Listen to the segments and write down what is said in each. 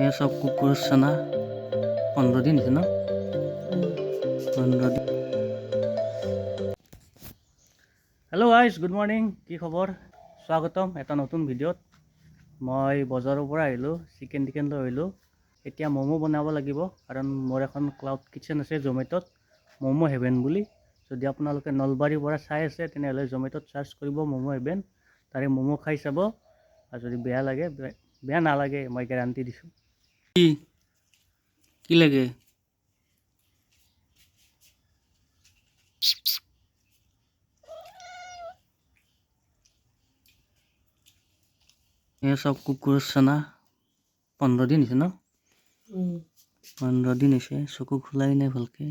এয়া চব কুকুৰ চানা পোন্ধৰ দিন হৈছে ন? পোন্ধৰ দিন। হেল্ল' আইচ গুড মৰ্ণিং কি খবৰ স্বাগতম এটা নতুন ভিডিঅ'ত। মই বজাৰৰ পৰা আহিলোঁ চিকেন টিকেন লৈ আহিলোঁ। এতিয়া ম'ম' বনাব লাগিব, কাৰণ মোৰ এখন ক্লাউড কিটচেন আছে জমেট'ত। ম'ম' হেভেন বুলি। যদি আপোনালোকে নলবাৰীৰ পৰা চাই আছে, তেনেহ'লে জমেট'ত চাৰ্চ কৰিব ম'ম' হেভেন তাৰে ম'ম' খাই চাব। আৰু যদি বেয়া লাগে বে- বেয়া নালাগে মই গেৰাণ্টি দিছোঁ কি কি লাগে এয়া চব কুকুৰ চানা পোন্ধৰ দিন হৈছে ন পোন্ধৰ দিন হৈছে চকু খোলাই নাই ভালকে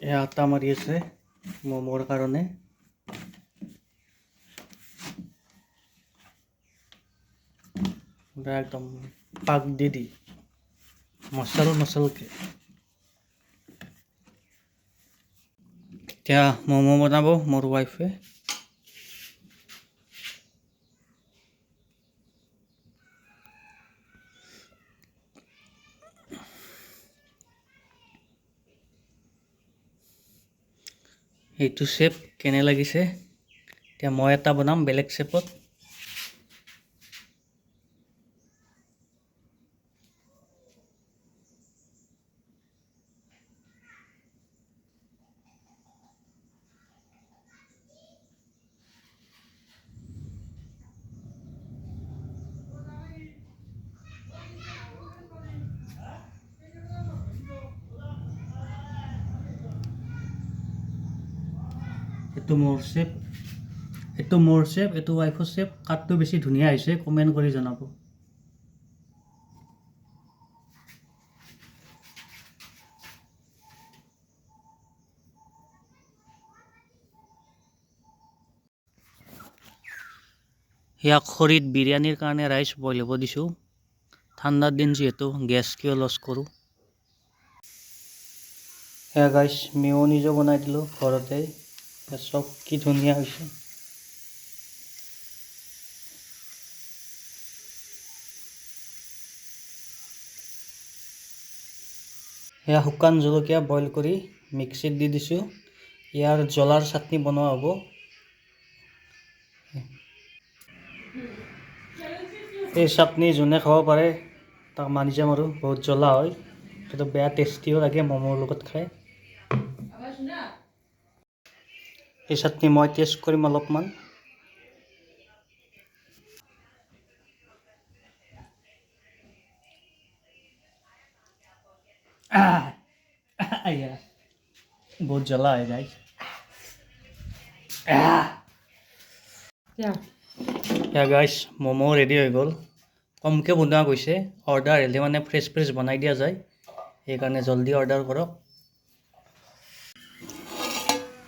এয়া আটা মাৰি আছে, ম'মৰ কাৰণে। একদম পাক দি দি, মচল মচলকে। এতিয়া ম'ম' বনাব, মোৰ ৱাইফে এইটো শ্বেপ কেনে লাগিছে? এতিয়া মই এটা বনাম বেলেগ শ্বেপত এইটো মোৰ শ্বেপ এইটো মোৰ শ্বেপ এইটো ৱাইফৰ শ্বেপ কাঠটো বেছি ধুনীয়া হৈছে কমেণ্ট কৰি জনাব। ইয়াক খৰিত বিৰিয়ানীৰ কাৰণে ৰাইচ বইল হ'ব দিছোঁ। ঠাণ্ডাৰ দিন যিহেতু গেছ কিয় লছ কৰোঁ? সেয়া গাইছ মেয়নিজো বনাই দিলোঁ ঘৰতে। এয়া চব কি ধুনীয়া হৈছে সেয়া শুকান জলকীয়া বইল কৰি মিক্সিত দি দিছোঁ। ইয়াৰ জ্বলাৰ চাটনি বনোৱা হ'ব। এই চাটনি যোনে খাব পাৰে তাক মানি যাম আৰু। বহুত জ্বলা হয়। কিন্তু বেয়া টেষ্টিও লাগে ম'মৰ লগত খাই। এই চাটনি মই টেষ্ট কৰিম অলপমান। বহুত জ্বলা হয় এয়া গাইছ ম'ম' ৰেডি হৈ গ'ল। কমকৈ বনোৱা গৈছে। অৰ্ডাৰ আহিলে মানে ফ্ৰেছ ফ্ৰেছ বনাই দিয়া যায়। সেইকাৰণে জল্দি অৰ্ডাৰ কৰক।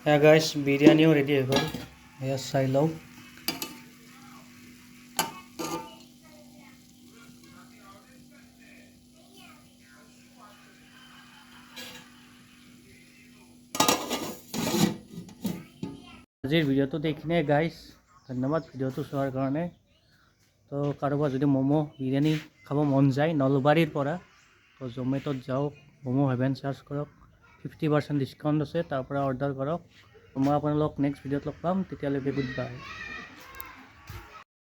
এয়া গাইছ বিৰিয়ানীও ৰেডি হৈ গ'ল এয়া চাই লওক আজিৰ ভিডিঅ'টোত এইখিনিয়ে গাইছ ধন্যবাদ ভিডিঅ'টো চোৱাৰ কাৰণে। তো কাৰোবাৰ যদি ম'ম' বিৰিয়ানী খাব মন যায়, নলবাৰীৰ পৰা, তো জমেট'ত যাওক, ম'ম' হেভেন চাৰ্চ কৰক। ফিফটি পাৰ্চেণ্ট ডিছকাউণ্ট আছে, তাৰ পৰা অৰ্ডাৰ কৰক। মই আপোনালোকক নেক্সট ভিডিঅ'ত লগ পাম, তেতিয়ালৈকে গুড বাই